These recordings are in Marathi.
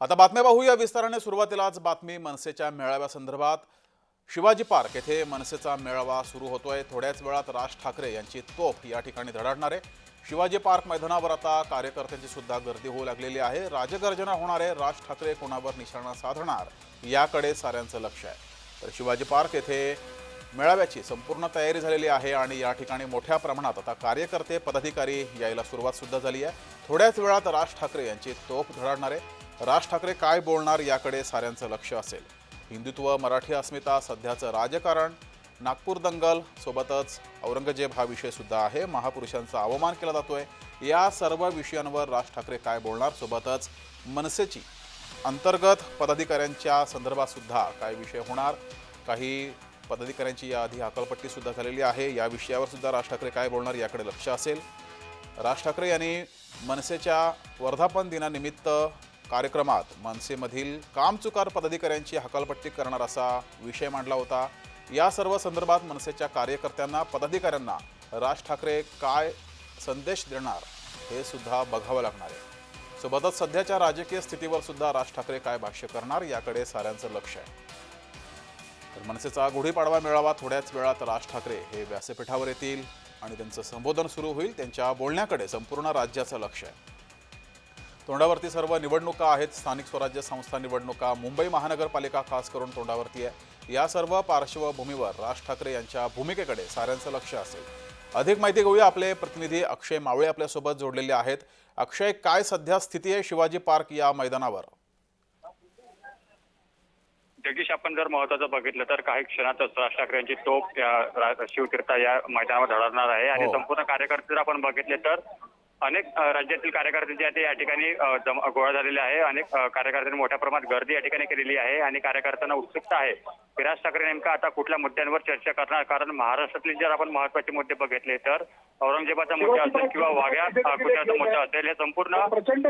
आता बातम्या पाहूया विस्ताराने. सुरुवातीलाच बातमी मनसेच्या मेळाव्यासंदर्भात शिवाजी पार्क येथे मनसेचा मेळावा सुरू होतोय. थोड्याच वेळात राज ठाकरे यांची तोफ या ठिकाणी धडाडणार. आहे शिवाजी पार्क मैदानावर आता कार्यकर्त्यांची सुद्धा गर्दी होऊ लागलेली आहे. राजगर्जना होणार आहे. राज ठाकरे कोणावर निशाणा साधणार याकडे साऱ्यांचं लक्ष आहे. तर शिवाजी पार्क येथे मेळाव्याची संपूर्ण तयारी झालेली आहे आणि या ठिकाणी मोठ्या प्रमाणात आता कार्यकर्ते पदाधिकारी यायला सुरुवात सुद्धा झाली आहे. थोड्याच वेळात राज ठाकरे यांची तोफ धडाडणार. आहे राज ठाकरे काय बोलणार याकडे साऱ्यांचं लक्ष असेल. हिंदुत्व मराठी अस्मिता सध्याचं राजकारण. नागपूर दंगल सोबतच औरंगजेब हा विषयसुद्धा आहे. महापुरुषांचा अवमान केला जातोय. या सर्व विषयांवर राज ठाकरे काय बोलणार सोबतच मनसेची अंतर्गत पदाधिकाऱ्यांच्या संदर्भातसुद्धा काय विषय होणार? काही पदाधिकाऱ्यांची या आधी सुद्धा झालेली आहे. या विषयावर सुद्धा राज ठाकरे काय बोलणार याकडे लक्ष असेल. राज ठाकरे यांनी मनसेच्या वर्धापन दिनानिमित्त कार्यक्रमात मनसेमधील कामचुकार पदाधिकाऱ्यांची हकालपट्टी करणार असा विषय मांडला होता. या सर्व संदर्भात मनसेच्या कार्यकर्त्यांना पदाधिकाऱ्यांना राज ठाकरे काय संदेश देणार हे सुद्धा बघावं लागणार आहे. सोबतच सध्याच्या राजकीय स्थितीवर सुद्धा राज ठाकरे काय भाष्य करणार याकडे साऱ्यांचं लक्ष आहे. तर मनसेचा गुढीपाडवा मेळावा थोड्याच वेळात राज ठाकरे हे व्यासपीठावर येतील आणि त्यांचं संबोधन सुरू होईल त्यांच्या बोलण्याकडे संपूर्ण राज्याचं लक्ष आहे. तोंडावरती सर्व निवडणुका आहेत. स्थानिक स्वराज्य संस्था निवडणुका मुंबई महानगरपालिका खास करून तोंडावरती आहे. या सर्व पार्श्वभूमीवर राज ठाकरे यांच्या भूमिकेकडे साऱ्यांचं लक्ष असेल. अधिक माहिती घेऊया आपले प्रतिनिधी अक्षय मावळे आपल्यासोबत जोडलेले आहेत. अक्षय काय सध्या स्थिती आहे शिवाजी पार्क या मैदानावर? जगदीश आपण जर महत्वाचं बघितलं तर काही क्षणातच राज ठाकरे यांची तोप शिवतीर्था या मैदानावर धडकणार आहे. आणि हो. संपूर्ण कार्यकर्ते जर आपण बघितले तर अनेक राज्यातील कार्यकर्ते जे आहेत ते या ठिकाणी गोळा झालेले आहे. अनेक कार्यकर्त्यांनी मोठ्या प्रमाणात गर्दी या ठिकाणी केलेली आहे आणि कार्यकर्त्यांना उत्सुकता आहे. की राज ठाकरे नेमका आता कुठल्या मुद्द्यांवर चर्चा करणार? कारण महाराष्ट्रातले जर आपण महत्त्वाचे मुद्दे बघितले तर औरंगजेबाचा मुद्दा असेल किंवा वाघ्या अ, कुत्र्याचा मुद्दा असेल हे संपूर्ण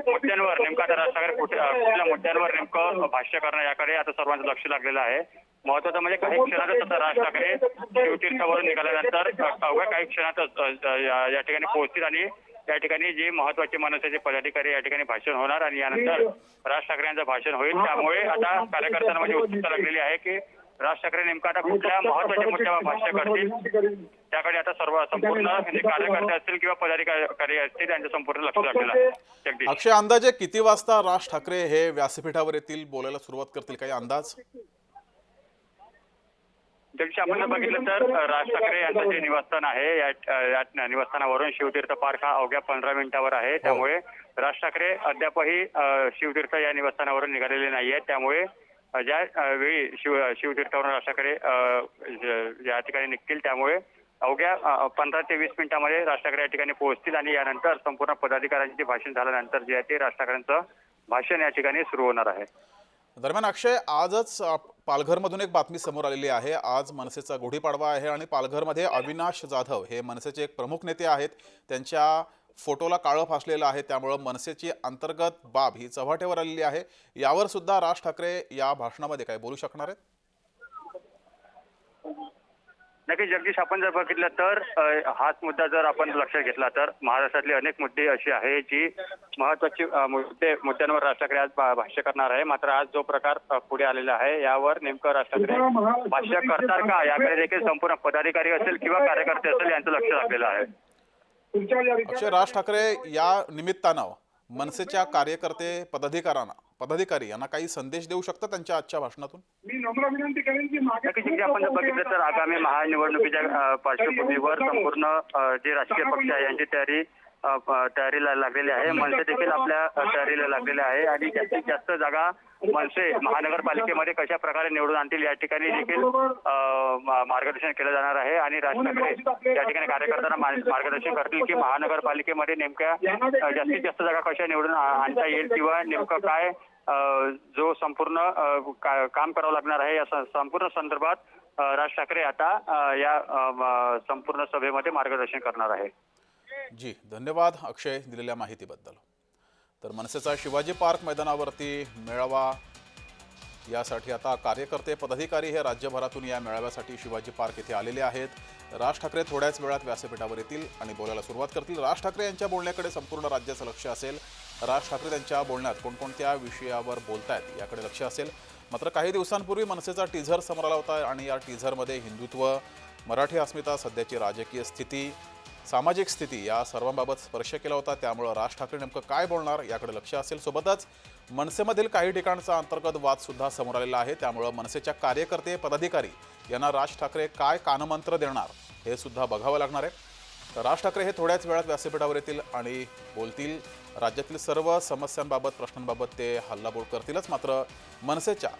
मुद्द्यांवर नेमका आता राज ठाकरे कुठे- कुठल्या मुद्द्यांवर नेमकं भाष्य करणं याकडे आता सर्वांचं लक्ष लागलेलं आहे. महत्वाचं म्हणजे काही क्षणातच आता राज ठाकरे शिवतीर्थावरून निघाल्यानंतर अवघ्या काही क्षणातच या या ठिकाणी पोहोचतील आणि या ठिकाणी जे महत्त्वाचे मनसेचे पदाधिकारी या ठिकाणी भाषण होणार आणि यानंतर राज ठाकरे यांचं भाषण होईल. त्यामुळे आता कार्यकर्त्यांना म्हणजे उत्सुकता लागलेली आहे की राज ठाकरे नेमका आता कुठल्या महत्त्वाच्या मुद्द्यावर भाष्य करतील? त्याकडे आता सर्व संपूर्ण म्हणजे कार्यकर्ते असतील किंवा पदाधिकारी असतील त्यांचं संपूर्ण लक्ष लागलेलं अक्षय अंदाजे किती वाजता राज ठाकरे हे व्यासपीठावर येतील बोलायला सुरुवात करतील? काही अंदाज? जगदीश आपण बघितलं तर राज ठाकरे यांचं जे निवासस्थान आहे या निवासस्थानावरून शिवतीर्थ पार्क हा अवघ्या पंधरा मिनिटावर आहे. त्यामुळे राज ठाकरे अद्यापही शिवतीर्थ या निवासस्थानावरून निघालेले नाही आहेत. त्यामुळे ज्या वेळी शिव शिवतीर्थावरून राज ठाकरे या ठिकाणी निघतील त्यामुळे अवघ्या पंधरा ते वीस मिनिटांमध्ये राज ठाकरे या ठिकाणी पोहोचतील आणि यानंतर संपूर्ण पदाधिकाऱ्यांचे भाषण झाल्यानंतर जे आहे ते राज ठाकरेंचं भाषण या ठिकाणी सुरू होणार आहे. दरम्यान अक्षय आजच पालघरमधून एक बातमी समोर आलेली आहे. आज मनसेचा गुढीपाडवा आहे आणि पालघरमध्ये अविनाश जाधव हे मनसेचे एक प्रमुख नेते आहेत. त्यांच्या फोटोला काळं फासलेलं आहे. त्यामुळं मनसेची अंतर्गत बाब ही चव्हाट्यावर आलेली आहे. यावर सुद्धा राज ठाकरे या भाषणामध्ये काय बोलू शकणार आहेत? नक्की जगदीश आपण जर बघितलं तर हाच मुद्दा जर आपण लक्षात घेतला तर महाराष्ट्रातले अनेक मुद्दे असे आहे जी महत्वाची मुद्दे मुद्द्यांवर राज ठाकरे आज भाष्य करणार आहे. मात्र आज जो प्रकार पुढे आलेला आहे यावर नेमकं राज ठाकरे भाष्य करतात का? याकडे देखील संपूर्ण पदाधिकारी असेल किंवा कार्यकर्ते असेल यांचं लक्ष लागलेलं आहे. राज ठाकरे या निमित्तानं मनसेच्या कार्यकर्ते पदाधिकाऱ्यांना पदाधिकारी यांना काही संदेश देऊ शकतात त्यांच्या आजच्या भाषणातून? मी नम्र विनंती करेन की मागे नक्कीच जे आपण जर बघितलं तर आगामी महानिवडणुकीच्या पार्श्वभूमीवर संपूर्ण जे राजकीय पक्ष आहे यांची तयारी तयारीला लागलेली आहे. मनसे देखील आपल्या तयारीला लागलेले आहे आणि जास्तीत जास्त जागा मनसे महानगरपालिकेमध्ये कशा प्रकारे निवडून आणतील या ठिकाणी देखील मार्गदर्शन केलं जाणार आहे आणि राज ठाकरे या ठिकाणी कार्यकर्त्यांना मार्गदर्शन करतील की महानगरपालिकेमध्ये नेमक्या जास्तीत जास्त जागा कशा निवडून आणता येईल किंवा नेमकं काय जो संपूर्ण काम करावं लागणार आहे या संपूर्ण संदर्भात राज ठाकरे आता या संपूर्ण सभेमध्ये मार्गदर्शन करणार आहे. जी धन्यवाद अक्षय दिलेल्या माहितीबद्दल. तर मनसेचा शिवाजी पार्क मैदानावरती मेळावा. यासाठी आता कार्यकर्ते पदाधिकारी हे राज्यभरातून या मेळाव्यासाठी शिवाजी पार्क येथे आलेले आहेत. राज ठाकरे थोड्याच वेळात व्यासपीठावर येतील आणि बोलायला सुरुवात करतील. राज ठाकरे यांच्या बोलण्याकडे संपूर्ण राज्याचं लक्ष असेल. राज ठाकरे त्यांच्या बोलण्यात कोणकोणत्या विषयावर बोलतायत याकडे लक्ष असेल. मात्र काही दिवसांपूर्वी मनसेचा टीझर समोर आला होता आणि या टीझरमध्ये हिंदुत्व मराठी अस्मिता सध्याची राजकीय स्थिती सामाजिक स्थिती या सर्वांबाबत स्पर्श केला होता. त्यामुळं राज ठाकरे नेमकं काय बोलणार याकडे लक्ष असेल सोबतच मनसेमधील काही ठिकाणचा अंतर्गत वादसुद्धा समोर आलेला आहे. त्यामुळं मनसेच्या कार्यकर्ते पदाधिकारी यांना राज ठाकरे काय कानमंत्र देणार हे सुद्धा बघावं लागणार आहे. तर राज ठाकरे हे थोड्याच वेळात व्यासपीठावर येतील आणि बोलतील. राज्यातील सर्व समस्यांबाबत प्रश्नांबाबत ते हल्लाबोल करतीलच. मात्र मनसेच्या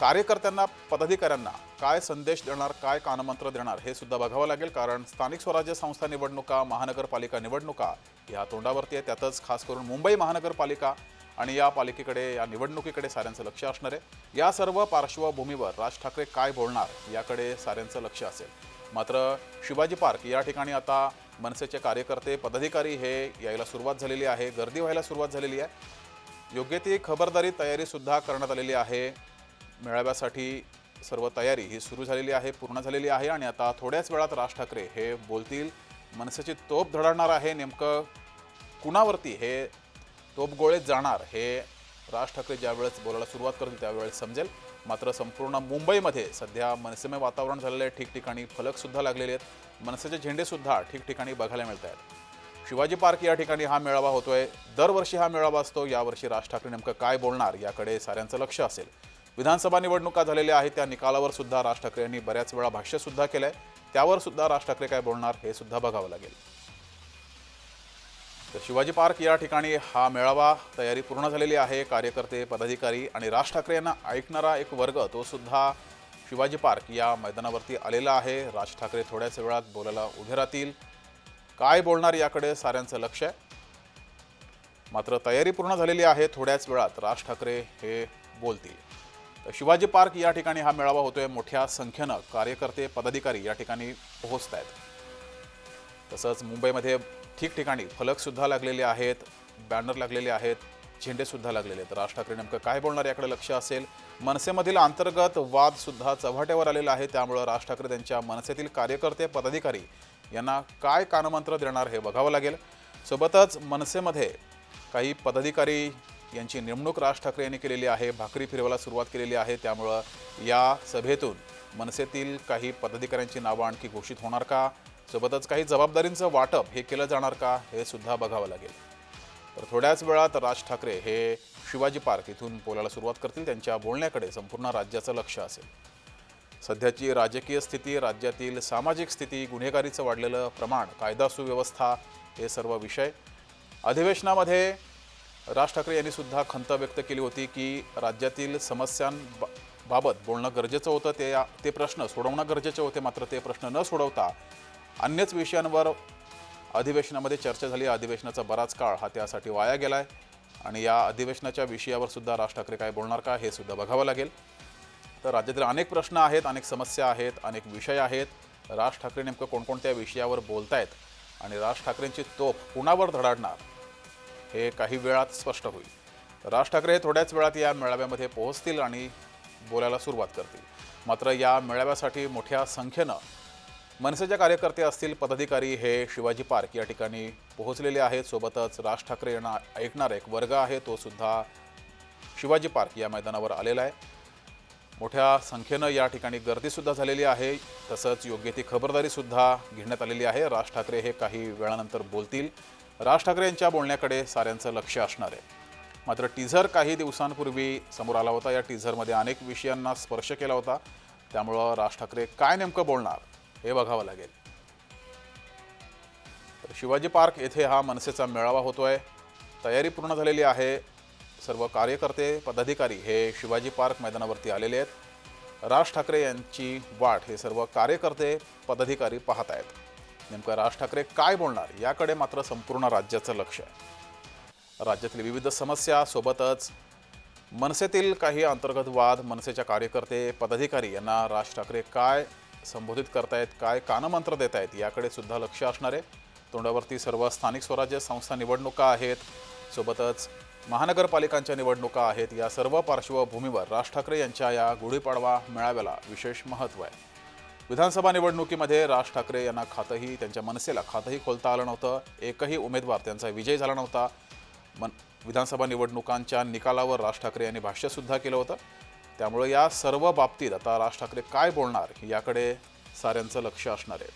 कार्यकर्त्यांना पदाधिकाऱ्यांना काय संदेश देणार काय कानमंत्र देणार हे सुद्धा बघावं लागेल. कारण स्थानिक स्वराज्य संस्था निवडणुका महानगरपालिका निवडणुका या तोंडावरती आहे. त्यातच खास करून मुंबई महानगरपालिका आणि या पालिकेकडे या निवडणुकीकडे साऱ्यांचं लक्ष असणार आहे. या सर्व पार्श्वभूमीवर राज ठाकरे काय बोलणार याकडे साऱ्यांचं लक्ष असेल. मात्र शिवाजी पार्क या ठिकाणी आता मनसेचे कार्यकर्ते पदाधिकारी हे यायला सुरुवात झालेली आहे. गर्दी व्हायला सुरुवात झालेली आहे. योग्य ती खबरदारी तयारीसुद्धा करण्यात आलेली आहे. मेळाव्यासाठी सर्व तयारी ही सुरू झालेली आहे पूर्ण झालेली आहे आणि आता थोड्याच वेळात राज ठाकरे हे बोलतील. मनसेची तोप धडणार आहे नेमकं कुणावरती हे तोपगोळे जाणार हे राज ठाकरे ज्यावेळेस बोलायला सुरुवात करतील त्यावेळेस समजेल. मात्र संपूर्ण मुंबईमध्ये सध्या मनसेमय वातावरण झालेलं आहे ठिकठिकाणी फलकसुद्धा लागलेले आहेत. मनसेचे झेंडेसुद्धा ठिकठिकाणी बघायला मिळत आहेत शिवाजी पार्क या ठिकाणी हा मेळावा होतोय. दरवर्षी हा मेळावा असतो. यावर्षी राज ठाकरे नेमकं काय बोलणार याकडे साऱ्यांचं लक्ष असेल. विधानसभा निवडणुका झालेल्या आहेत त्या निकालावर सुद्धा राज ठाकरे यांनी बऱ्याच वेळा भाष्य सुद्धा केलंय. त्यावर सुद्धा राज ठाकरे काय बोलणार हे सुद्धा बघावं लागेल. तर शिवाजी पार्क या ठिकाणी हा मेळावा तयारी पूर्ण झालेली आहे. कार्यकर्ते पदाधिकारी आणि राज ठाकरे यांना ऐकणारा एक वर्ग तो सुद्धा शिवाजी पार्क या मैदानावरती आलेला आहे. राज ठाकरे थोड्याच वेळात बोलायला उभे राहतील. काय बोलणार याकडे साऱ्यांचं लक्ष आहे. मात्र तयारी पूर्ण झालेली आहे थोड्याच वेळात राज ठाकरे हे बोलतील. शिवाजी पार्क या ठिकाणी हा मेळावा होतोय. मोठ्या संख्येनं कार्यकर्ते पदाधिकारी या ठिकाणी पोहोचत आहेत तसंच मुंबईमध्ये ठिकठिकाणी फलकसुद्धा लागलेले आहेत बॅनर लागलेले आहेत झेंडेसुद्धा लागलेले आहेत. राज ठाकरे नेमकं काय बोलणार याकडे लक्ष असेल. मनसेमधील अंतर्गत वादसुद्धा चव्हाट्यावर आलेला आहे. त्यामुळं राज ठाकरे त्यांच्या मनसेतील कार्यकर्ते पदाधिकारी यांना काय कानमंत्र देणार हे बघावं लागेल. सोबतच मनसेमध्ये काही पदाधिकारी यांची नेमणूक राज ठाकरे यांनी केलेली आहे भाकरी फिरवायला सुरुवात केलेली आहे. त्यामुळं या सभेतून मनसेतील काही पदाधिकाऱ्यांची नावं आणखी घोषित होणार का? सोबतच काही जबाबदारींचं वाटप हे केलं जाणार का? हे सुद्धा बघावं लागेल. तर थोड्याच वेळात राज ठाकरे हे शिवाजी पार्क इथून बोलायला सुरुवात करतील. त्यांच्या बोलण्याकडे संपूर्ण राज्याचं लक्ष असेल. सध्याची राजकीय स्थिती राज्यातील सामाजिक स्थिती गुन्हेगारीचं वाढलेलं प्रमाण कायदा सुव्यवस्था हे सर्व विषय अधिवेशनामध्ये राज ठाकरे यांनी सुद्धा खंत व्यक्त केली होती की राज्यातील समस्यांबाबत बोलणं गरजेचं होतं ते ते प्रश्न सोडवणं गरजेचे होते मात्र ते प्रश्न न सोडवता अन्यच विषयांवर अधिवेशनामध्ये चर्चा झाली. अधिवेशनाचा बराच काळ हा त्यासाठी वाया गेला आहे आणि या अधिवेशनाच्या विषयावर सुद्धा राज ठाकरे काय बोलणार का हे सुद्धा बघावं लागेल. तर राज्यातील अनेक प्रश्न आहेत अनेक समस्या आहेत अनेक विषय आहेत. राज ठाकरे नेमकं कोणकोणत्या विषयावर बोलतायत आणि राज ठाकरेंची तोफ कुणावर धडाडणार? हे काही वेळात स्पष्ट होईल. राज ठाकरे हे थोड्याच वेळात या मेळाव्यामध्ये पोहोचतील आणि बोलायला सुरुवात करतील. मात्र या मेळाव्यासाठी मोठ्या संख्येनं मनसेचे कार्यकर्ते असतील पदाधिकारी हे शिवाजी पार्क या ठिकाणी पोहोचलेले आहेत. सोबतच राज ठाकरे यांना ऐकणारा एक वर्ग आहे तो सुद्धा शिवाजी पार्क या मैदानावर आलेला आहे. मोठ्या संख्येनं या ठिकाणी गर्दीसुद्धा झालेली आहे. तसंच योग्य ती खबरदारीसुद्धा घेण्यात आलेली आहे. राज ठाकरे हे काही वेळानंतर बोलतील. राज ठाकरे यांच्या बोलण्याकडे साऱ्यांचं लक्ष असणार आहे. मात्र टीझर काही दिवसांपूर्वी समोर आला होता. या टीझरमध्ये अनेक विषयांना स्पर्श केला होता. त्यामुळं राज ठाकरे काय नेमकं बोलणार हे बघावं लागेल. तर शिवाजी पार्क येथे हा मनसेचा मेळावा होतोय. तयारी पूर्ण झालेली आहे. सर्व कार्यकर्ते पदाधिकारी हे शिवाजी पार्क मैदानावरती आलेले आहेत. राज ठाकरे यांची वाट हे सर्व कार्यकर्ते पदाधिकारी पाहत आहेत नेमकं राज ठाकरे काय बोलणार? याकडे मात्र संपूर्ण राज्याचं लक्ष आहे. राज्यातील विविध समस्या सोबतच मनसेतील काही अंतर्गत वाद मनसेच्या कार्यकर्ते पदाधिकारी यांना राज ठाकरे काय संबोधित करतायत काय कानमंत्र देत आहेत याकडे सुद्धा लक्ष असणार आहे तोंडावरती सर्व स्थानिक स्वराज्य संस्था निवडणुका आहेत. सोबतच महानगरपालिकांच्या निवडणुका आहेत. या सर्व पार्श्वभूमीवर राज ठाकरे यांच्या या गुढीपाडवा मेळाव्याला विशेष महत्त्व आहे. विधानसभा निवडणुकीमध्ये राज ठाकरे यांना खातंही त्यांच्या मनसेला खातंही खोलता आलं नव्हतं. एकही उमेदवार त्यांचा विजय झाला नव्हता. मन विधानसभा निवडणुकांच्या निकालावर राज ठाकरे यांनी भाष्यसुद्धा केलं होतं. त्यामुळे या सर्व बाबतीत आता राज ठाकरे काय बोलणार याकडे साऱ्यांचं लक्ष असणार आहे.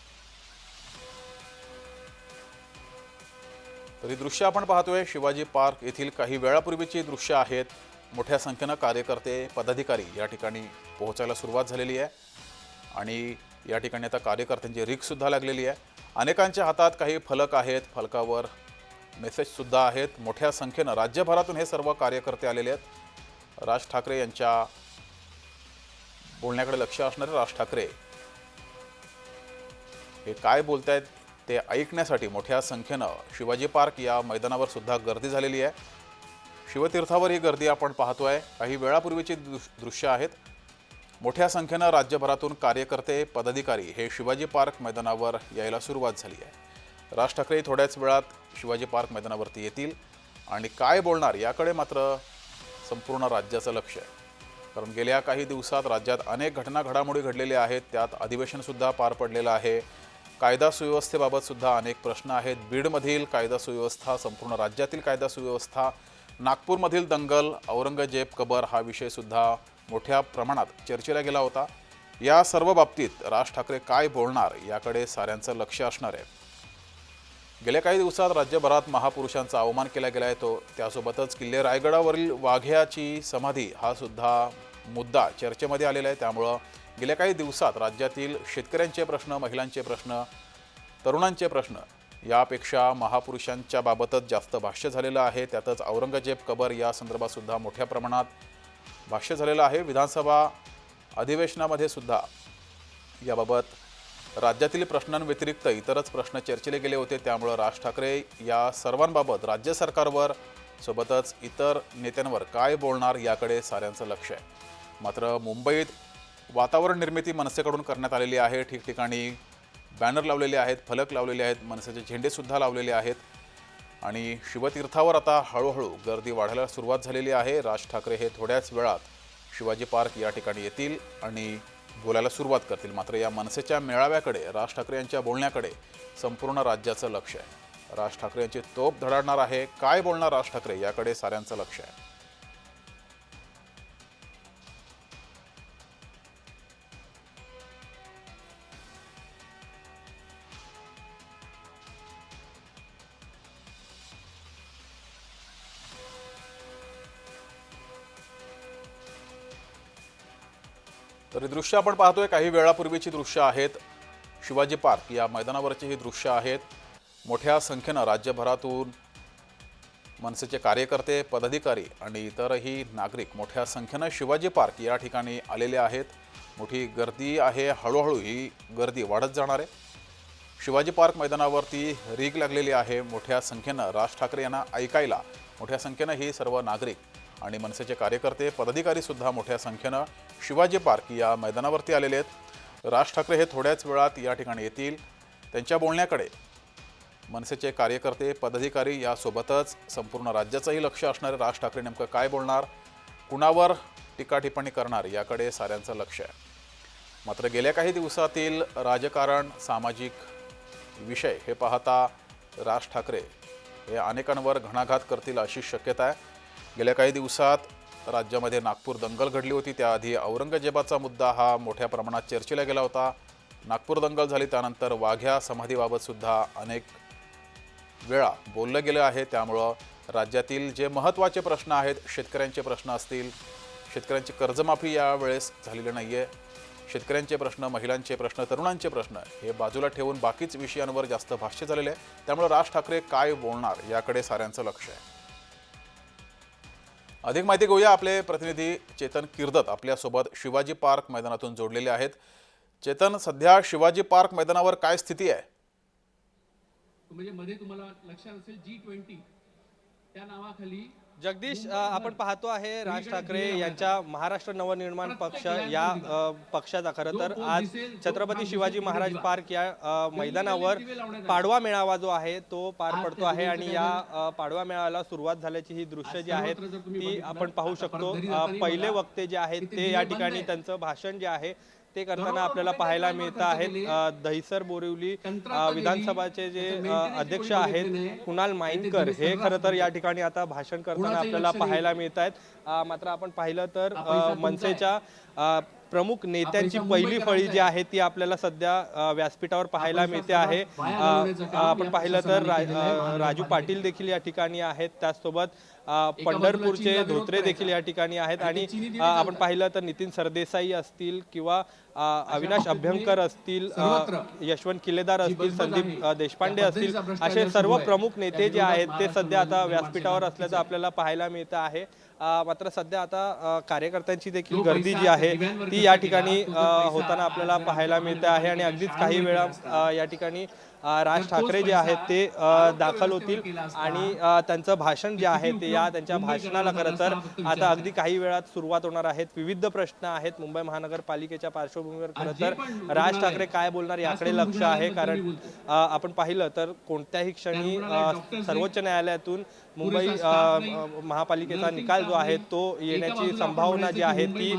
तर ही दृश्य आपण पाहतोय. शिवाजी पार्क येथील काही वेळापूर्वीची दृश्य आहेत. मोठ्या संख्येनं कार्यकर्ते पदाधिकारी या ठिकाणी पोहोचायला सुरुवात झालेली आहे. आणि या ठिकाणी आता कार्यकर्त्यांची रिक्ससुद्धा लागलेली आहे. अनेकांच्या हातात काही फलक आहेत. फलकावर मेसेजसुद्धा आहेत. मोठ्या संख्येनं राज्यभरातून हे सर्व कार्यकर्ते आलेले आहेत. राज ठाकरे यांच्या बोलण्याकडे लक्ष असणारे राज ठाकरे. हे काय बोलतायत ते ऐकण्यासाठी मोठ्या संख्येनं शिवाजी पार्क या मैदानावर सुद्धा गर्दी झालेली आहे. शिवतीर्थावर ही गर्दी आपण पाहतो आहे काही वेळापूर्वीची दृश्य आहेत. मोठ्या संख्येनं राज्यभरातून कार्यकर्ते पदाधिकारी हे शिवाजी पार्क मैदानावर यायला सुरुवात झाली आहे. राज ठाकरे थोड्याच वेळात शिवाजी पार्क मैदानावरती येतील. आणि काय बोलणार याकडे मात्र संपूर्ण राज्याचं लक्ष आहे. कारण गेल्या काही दिवसात राज्यात अनेक घटना घडामोडी घडलेल्या आहेत. त्यात अधिवेशनसुद्धा पार पडलेलं आहे. कायदा सुव्यवस्थेबाबतसुद्धा अनेक प्रश्न आहेत. बीडमधील कायदा सुव्यवस्था संपूर्ण राज्यातील कायदा सुव्यवस्था नागपूरमधील दंगल औरंगजेब कबर हा विषयसुद्धा मोठ्या प्रमाणात चर्चेला गेला होता. या सर्व बाबतीत राज ठाकरे काय बोलणार याकडे साऱ्यांचं लक्ष असणार आहे. गेल्या काही दिवसात राज्यभरात महापुरुषांचा अवमान केला गेला आहे तो. त्यासोबतच किल्ले रायगडावरील वाघ्याची समाधी हा सुद्धा मुद्दा चर्चेमध्ये आलेला आहे. त्यामुळं गेल्या काही दिवसात राज्यातील शेतकऱ्यांचे प्रश्न महिलांचे प्रश्न तरुणांचे प्रश्न यापेक्षा महापुरुषांच्या बाबतच जास्त भाष्य झालेलं आहे. त्यातच औरंगजेब कबर या संदर्भातसुद्धा मोठ्या प्रमाणात भाष्य झालेलं आहे. विधानसभा अधिवेशनामध्ये सुद्धा याबाबत राज्यातील प्रश्नांव्यतिरिक्त इतरच प्रश्न चर्चेले गेले होते. त्यामुळं राज ठाकरे या सर्वांबाबत राज्य सरकारवर सोबतच इतर नेत्यांवर काय बोलणार याकडे साऱ्यांचं लक्ष आहे. मात्र मुंबईत वातावरण निर्मिती मनसेकडून करण्यात आलेली आहे. ठिकठिकाणी बॅनर लावलेले आहेत फलक लावलेले आहेत मनसेचे झेंडेसुद्धा लावलेले आहेत. आणि शिवतीर्थावर आता हळूहळू गर्दी वाढायला सुरुवात झालेली आहे. राज ठाकरे हे थोड्याच वेळात शिवाजी पार्क या ठिकाणी येतील आणि बोलायला सुरुवात करतील. मात्र या मनसेच्या मेळाव्याकडे राज ठाकरे यांच्या बोलण्याकडे संपूर्ण राज्याचं लक्ष आहे. राज ठाकरे यांची तोप धडाडणार आहे. काय बोलणार राज ठाकरे? याकडे साऱ्यांचं लक्ष आहे. तर ही दृश्य आपण पाहतोय. काही वेळापूर्वीची दृश्य आहेत. शिवाजी पार्क या मैदानावरची ही दृश्य आहेत. मोठ्या संख्येनं राज्यभरातून मनसेचे कार्यकर्ते पदाधिकारी आणि इतरही नागरिक मोठ्या संख्येनं शिवाजी पार्क या ठिकाणी आलेले आहेत. मोठी गर्दी आहे. हळूहळू ही गर्दी वाढत जाणार आहे. शिवाजी पार्क मैदानावरती रीग लागलेली आहे. मोठ्या संख्येनं राज ठाकरे यांना ऐकायला मोठ्या संख्येनं ही सर्व नागरिक आणि मनसेचे कार्यकर्ते पदाधिकारीसुद्धा मोठ्या संख्येनं शिवाजी पार्क या मैदानावरती आलेले आहेत. राज ठाकरे हे थोड्याच वेळात या ठिकाणी येतील. त्यांच्या बोलण्याकडे मनसेचे कार्यकर्ते पदाधिकारी यासोबतच संपूर्ण राज्याचंही लक्ष असणारे राज ठाकरे नेमकं काय बोलणार? कुणावर टीका टिप्पणी करणार? याकडे साऱ्यांचं लक्ष आहे. मात्र गेल्या काही दिवसातील राजकारण सामाजिक विषय हे पाहता राज ठाकरे हे अनेकांवर घणाघात करतील अशी शक्यता आहे. गेल्या काही दिवसात राज्यामध्ये नागपूर दंगल घडली होती त्याआधी औरंगजेबाचा मुद्दा हा मोठ्या प्रमाणात चर्चेला गेला होता. नागपूर दंगल झाली त्यानंतर वाघ्या समाधीबाबतसुद्धा अनेक वेळा बोललं गेलं आहे. त्यामुळं राज्यातील जे महत्त्वाचे प्रश्न आहेत शेतकऱ्यांचे प्रश्न असतील शेतकऱ्यांची कर्जमाफी यावेळेस झालेली नाही आहे शेतकऱ्यांचे प्रश्न महिलांचे प्रश्न तरुणांचे प्रश्न हे बाजूला ठेवून बाकीच विषयांवर जास्त भाष्य झालेले आहे. त्यामुळे राज ठाकरे काय बोलणार याकडे साऱ्यांचं लक्ष आहे. अधिक माहिती घेऊया. आपले प्रतिनिधी चेतन किर्दत आपल्यासोबत शिवाजी पार्क मैदानातून जोडलेले आहेत. चेतन सध्या शिवाजी पार्क मैदानावर काय स्थिती आहे? म्हणजे मध्ये तुम्हाला लक्षात असेल जी ट्वेंटी त्या नावाखाली जगदीश आपण पाहतो आहे राज ठाकरे यांच्या महाराष्ट्र नवनिर्माण पक्ष या पक्षाचा. खरं तर आज छत्रपती शिवाजी महाराज पार्क या मैदानावर पाडवा मेळावा जो आहे तो पार पडतो आहे आणि या पाडवा मेळाव्याला सुरुवात झाल्याची ही दृश्य जी आहेत ती आपण पाहू शकतो. पहिले वक्ते जे आहेत ते या ठिकाणी त्यांचं भाषण जे आहे ते करताना आपल्याला पाहायला मिळत आहेत दहिसर बोरिवली विधानसभाचे जे अध्यक्ष आहेत कुणाल माईनकर हे खरं तर या ठिकाणी आता भाषण करताना आपल्याला पाहायला मिळत आहेत मात्र आपण पाहिलं तर मनसेच्या प्रमुख नेत्यांची पहिली फळी जी आहे. ती आपल्याला सध्या व्यासपीठावर पाहायला मिळते आहे. आपण पाहिलं तर राजू पाटील देखील या ठिकाणी आहेत. त्याचसोबत पंढरपूरचे धोत्रे देखील या ठिकाणी आहेत आणि आपण पाहिलं तर नितीन सरदेसाई असतील किंवा अविनाश अभ्यंकर असतील यशवंत किल्लेदार असतील संदीप देशपांडे असतील असे सर्व प्रमुख नेते जे आहेत ते सध्या आता व्यासपीठावर असल्याचं आपल्याला पाहायला मिळतं आहे. मात्र सध्या आता कार्यकर्त्यांची देखील गर्दी जी आहे ती या ठिकाणी होताना आपल्याला पाहायला मिळते आहे आणि अगदीच काही वेळा या ठिकाणी राज ठाकरे जे आहेत ते दाखल होतील आणि त्यांचं भाषण जे आहे ते या त्यांच्या भाषणाला खरं तर आता अगदी काही वेळात सुरुवात होणार आहेत. विविध प्रश्न आहेत मुंबई महानगरपालिकेच्या पार्श्वभूमीवर खरं तर. राज ठाकरे काय बोलणार याकडे लक्ष आहे कारण आपण पाहिलं तर कोणत्याही क्षणी सर्वोच्च न्यायालयातून मुंबई महापालिकेचा निकाल जो आहे तो येण्याची संभावना जी आहे ती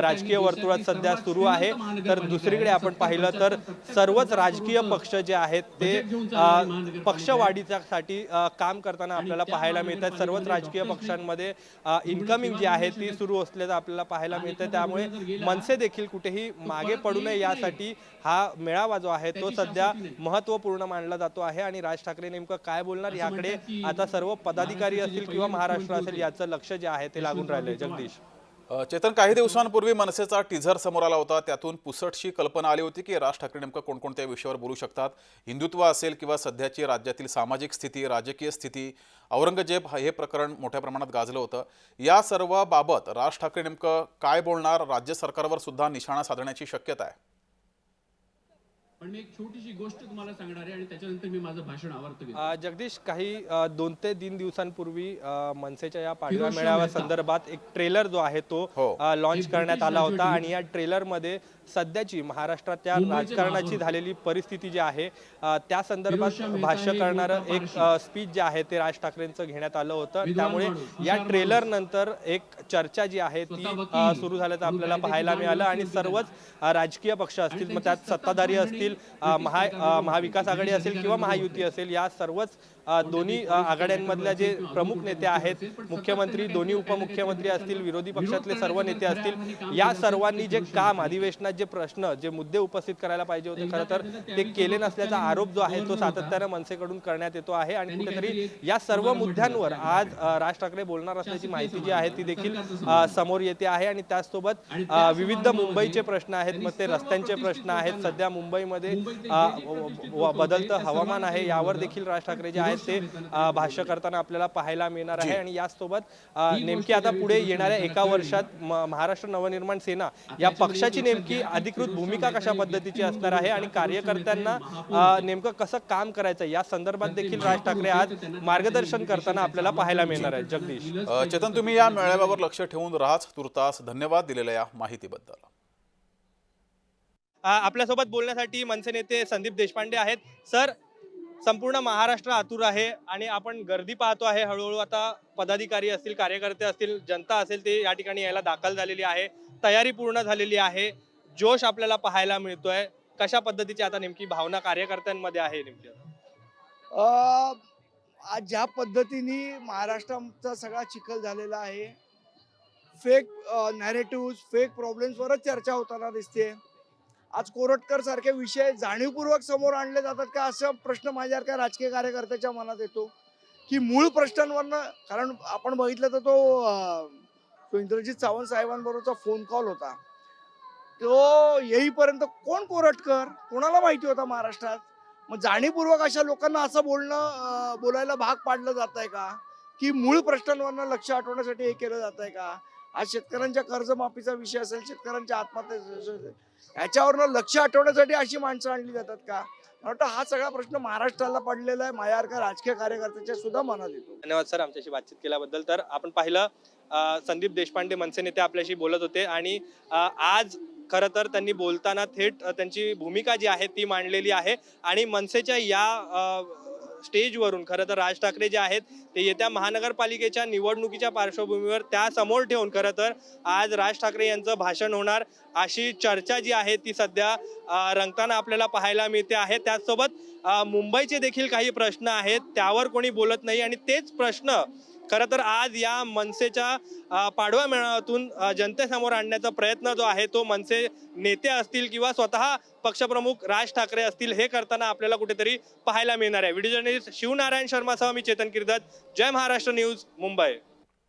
राजकीय वर्तुळात सध्या सुरू आहे. तर दुसरीकडे आपण पाहिलं तर सर्वच राजकीय पक्ष जे आहेत ते पक्षवाढीसाठी अ, काम करताना आपल्याला पाहायला मिळतात सर्वच राजकीय पक्षांमध्ये इन्कमिंग जी आहे ती सुरू असल्याचं आपल्याला पाहायला मिळतं त्यामुळे मनसे देखील कुठेही मागे पडू नये यासाठी हा मेळावा जो आहे तो सध्या महत्त्वपूर्ण मानला जातो आहे. आणि राज ठाकरे नेमकं काय बोलणार याकडे आता सर्व पदाधिकारी असतील किंवा महाराष्ट्र असेल याचं लक्ष जे आहे ते लागून राहिलंय जगदीश. चेतन काही दिवसांपूर्वी मनसेचा टीझर समोर आला होता. त्यातून पुसटशी कल्पना आली होती की राज ठाकरे नेमकं कोणकोणत्या विषयावर बोलू शकतात. हिंदुत्व असेल किंवा सध्याची राज्यातील सामाजिक स्थिती राजकीय स्थिती औरंगजेब हा- हे प्रकरण मोठ्या प्रमाणात गाजलं होतं. या सर्व बाबत राज ठाकरे नेमकं काय बोलणार? राज्य सरकारवर सुद्धा निशाणा साधण्याची शक्यता आहे. पण मी एक छोटीशी गोष्ट तुम्हाला सांगणार आहे आणि त्याच्यानंतर मी माझं भाषण जगदीश काही दोन ते तीन दिवसांपूर्वी मनसेच्या या पाडव्या फिरोजशाह मेळाव्या. संदर्भात एक ट्रेलर जो आहे तो लॉन्च हे करण्यात आला होता आणि या ट्रेलरमध्ये सध्याची महाराष्ट्राच्या मुंबईचे राजकारणाची. झालेली परिस्थिती जी आहे त्या संदर्भात भाष्य करणारं एक. स्पीच जे आहे ते राज ठाकरेंचं घेण्यात आलं होतं त्यामुळे या ट्रेलर. नंतर एक चर्चा जी आहे ती सुरू झाल्याचं आपल्याला पाहायला मिळालं आणि सर्वच राजकीय पक्ष असतील मग त्यात सत्ताधारी सत्ता असतील महा महाविकास आघाडी असेल किंवा महायुती. असेल या सर्वच दोन्ही आघाड्यांमधल्या जे प्रमुख नेते आहेत मुख्यमंत्री दोन्ही उपमुख्यमंत्री असतील विरोधी पक्षातले सर्व नेते असतील या सर्वांनी जे काम अधिवेशनात जे प्रश्न जे मुद्दे उपस्थित करायला पाहिजे होते खरं तर ते केले नसल्याचा आरोप जो आहे तो सातत्यानं मनसेकडून करण्यात येतो आहे आणि कुठेतरी या सर्व मुद्द्यांवर आज राज ठाकरे बोलणार असल्याची माहिती जी आहे ती देखील समोर येते आहे आणि त्याचसोबत विविध मुंबईचे प्रश्न आहेत मग ते रस्त्यांचे प्रश्न आहेत सध्या मुंबईमध्ये बदलतं हवामान आहे यावर देखील राज ठाकरे जे आहेत ते अ, भाष्य करताना आपल्याला पाहायला मिळणार आहे. आणि याचसोबत नेमकी आता पुढे येणाऱ्या एका वर्षात महाराष्ट्र नवनिर्माण सेना या पक्षाची नेमकी अधिकृत भूमिका कशा पद्धतीची असणार आहे आणि कार्यकर्त्यांना नेमकं कसं काम करायचं या संदर्भात देखील राज ठाकरे आज मार्गदर्शन करताना आपल्याला पाहायला मिळणार आहे. जगदीश. चेतन तुम्ही या मेळाव्यावर लक्ष ठेवून राहाच. तुर्तास धन्यवाद दिलेल्या या माहितीबद्दल. आपल्यासोबत बोलण्यासाठी मनसे नेते संदीप देशपांडे आहेत. सर संपूर्ण महाराष्ट्र आतुर आहे आणि आपण गर्दी पाहतो आहे हळूहळू. आता पदाधिकारी असतील कार्यकर्ते असतील जनता असेल ते या ठिकाणी यायला दाखल झालेली आहे. तयारी पूर्ण झालेली आहे. जोश आपल्याला पाहायला मिळतोय. कशा पद्धतीची आता नेमकी भावना कार्यकर्त्यांमध्ये आहे नेमकी आज ज्या पद्धतीने महाराष्ट्राचा सगळा चिखल झालेला आहे फेक नॅरेटिव्ह फेक प्रॉब्लेम्सवरच चर्चा होताना दिसते आज कोरटकर सारखे विषय जाणीवपूर्वक समोर आणले जातात का? असा प्रश्न माझ्यासारख्या राजकीय कार्यकर्त्याच्या मनात येतो. की मूळ प्रश्नांवरनं कारण आपण बघितलं तर तो तो इंद्रजित सावंत साहेबांबरोबरचा फोन कॉल होता. तो येईपर्यंत कोण कोरटकर? कोणाला माहिती होता महाराष्ट्रात? मग जाणीवपूर्वक अशा लोकांना असं बोलणं बोलायला भाग पाडलं जात आहे का? की मूळ प्रश्नांवरनं लक्ष आठवण्यासाठी हे केलं जात आहे का? आज शेतकऱ्यांच्या कर्जमाफीचा विषय असेल शेतकऱ्यांच्या आत्महत्या याच्यावरनं लक्ष हटवण्यासाठी अशी माणसं आणली जातात का? वाटतं हा सगळा प्रश्न महाराष्ट्राला पडलेला आहे. माझ्यासारख्या राजकीय कार्यकर्त्याच्या सुद्धा मनात येतो. धन्यवाद सर आमच्याशी बातचीत केल्याबद्दल. तर आपण पाहिलं संदीप देशपांडे मनसे नेते आपल्याशी बोलत होते आणि आज खरं तर त्यांनी बोलताना थेट त्यांची भूमिका जी आहे ती मांडलेली आहे. आणि मनसेच्या या स्टेजवरून. खरं तर राज ठाकरे जे आहेत ते येत्या महानगरपालिकेच्या निवडणुकीच्या पार्श्वभूमीवर त्या समोर ठेवून खरं तर आज राज ठाकरे यांचं भाषण होणार. अशी चर्चा जी आहे ती सध्या रंगताना आपल्याला पाहायला मिळते आहे. त्याचसोबत मुंबईचे देखील काही प्रश्न आहेत त्यावर कोणी बोलत नाही आणि तेच प्रश्न खरं तर आज या मनसेच्या अ, पाडवा मेळाव्यातून जनतेसमोर आणण्याचा प्रयत्न जो आहे तो मनसे नेते असतील किंवा स्वतः पक्षप्रमुख राज ठाकरे असतील हे करताना आपल्याला कुठेतरी पाहायला मिळणार आहे. व्हिडिओ जर्नलिस्ट शिवनारायण शर्मासह मी चेतन किर्दत जय महाराष्ट्र न्यूज मुंबई.